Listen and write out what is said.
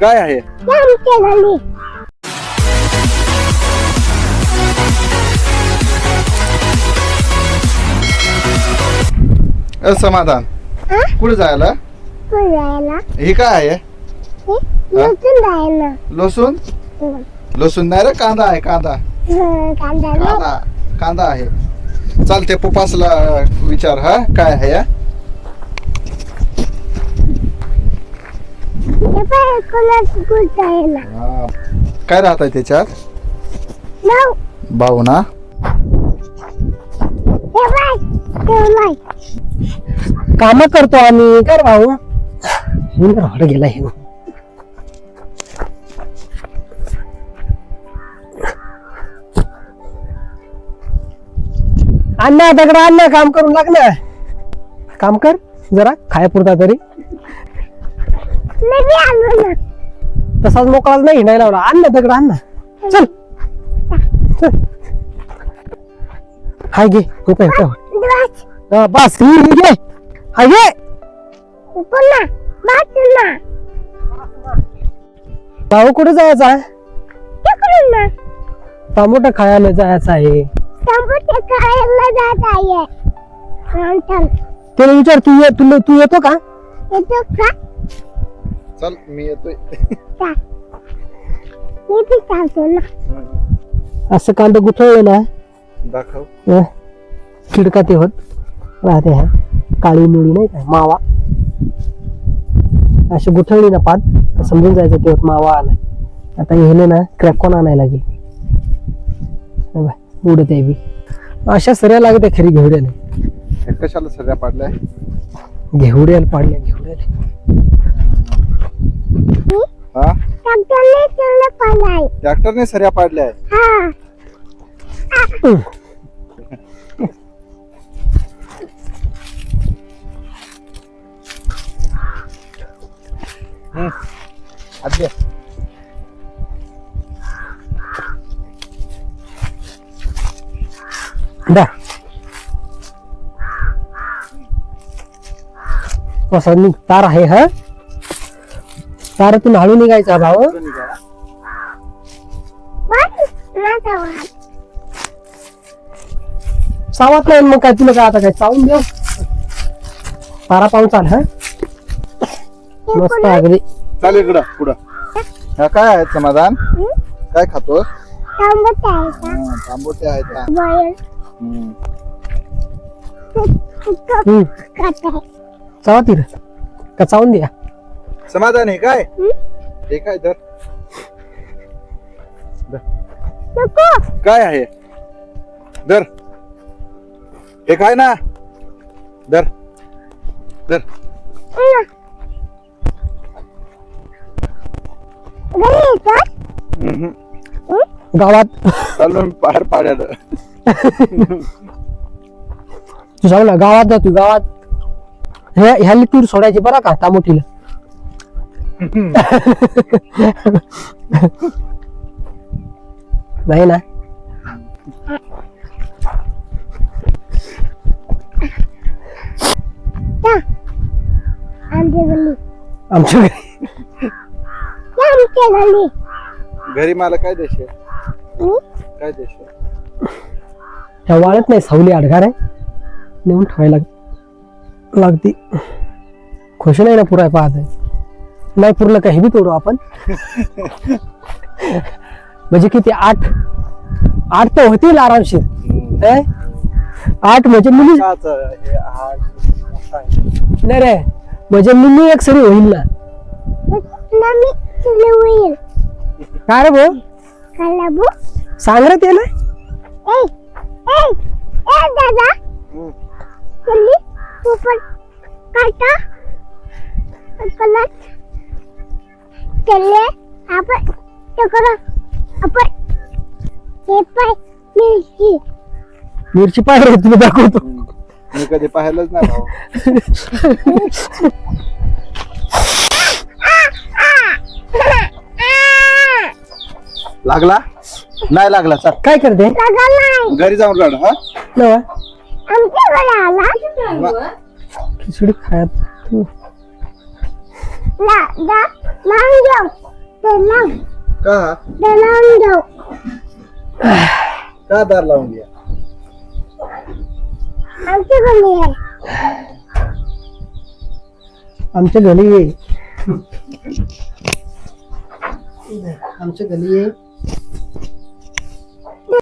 काय आहे? समाधान. हा? कुठे जायला? जायला? हे काय आहे? लसूण लसूण? नाही रे कांदा आहे कांदा. कांदा कांदा कांदा आहे. चालते पप्पासला विचार हा? काय आहे या. काय राहत आहे त्याच्यात? भाऊ. ना? हे काम करतो आम्ही. कर भाऊ? गेला हे अण्णा दगड अण्णा काम करून लागलं. काम कर जरा खायापुरता तरी. तसाच मोकळाच नाही नाही लावला. अण्णा दगड अण्णा. चल. हाय घे हो काय ठेव. दिवस हा, बस घे हाय घे बाजूला भाऊ कुठे जायचा? आहे टमाटर खायला जायचं आहे. जात आहे. त्याला विचार तू ये तू तू येतो का? येतो का? चल मी येतोय. मी चालतो ना. असं कांदा गुठळलं ना दाखव. अं, खिडका ते होत राहते हा. काळी मिळी नाही का? मावा. अशी गुठळली ना पात तर समजून जायचं ते होत मावा आलाय आता हेले ना क्रॅकॉन आणायला लागेल हे बाय, उडत आहे बी. अशा सऱ्या लागत खरी घेवड्याला हे कशाला सगळ्या पाडल्या? घेवड्याला पाडल्या घेवड्याला. हा? डॉक्टरने ट्रॅक्टरने सऱ्या पाडल्या? हा. हं. दा. असा तार आहे हा? तारातून हळू निघायचा वाट सावत नाही मग काय तुला काय आता काय चावून देऊ? तारा पाहून चाल हा? मस्त अगदी चाल इकडं पुढं. हा काय आहे समाधान? काय हा, तांबोटे आहेत हम्म. चावा का चावून द्या? समाधान आहे काय? हे काय तर? काय आहे? दर. हे काय ना? दर. दर. गावात चाललो मी बाहेर पाड्याला. तू सांग ना गावात जातो गावात. ह्या ह्याली तूर सोडायची बरं का तामोठीला? नाही ना? आमच्या गल्ली आमच्या घरी. या आमच्या गल्ली घरी मला काय देशे हं? काय देशे ह्या वाळत नाही सावली अडगार आहे. नेऊन ठेवायला लाग- लागती. खुश नाही ना पुराय पाहत आहे नाही पुरलं काही बी तोडू आपण? म्हणजे किती आठ आठ तर होतील आरामशीर. ए? आठ म्हणजे मुली. नाही रे म्हणजे मुली एक सरी होईल ना. ना काय रे भाऊ? सांग रे ए ए दादा. हम्म. चली ऊपर काटा कलर चले. आपण टकरा आपण हे पाय मिरची. मिरची पाहिजे तुला दाखवतो. मी कधी पाहिलंच नाही भाऊ. लागला? नाही लागला चल. काय करते? लागला नाही घरी जाऊन रड हा? खिचडी खायत तू. का? दार लावून घ्या? आमच्या घरी ये. आमच्या घरी ये.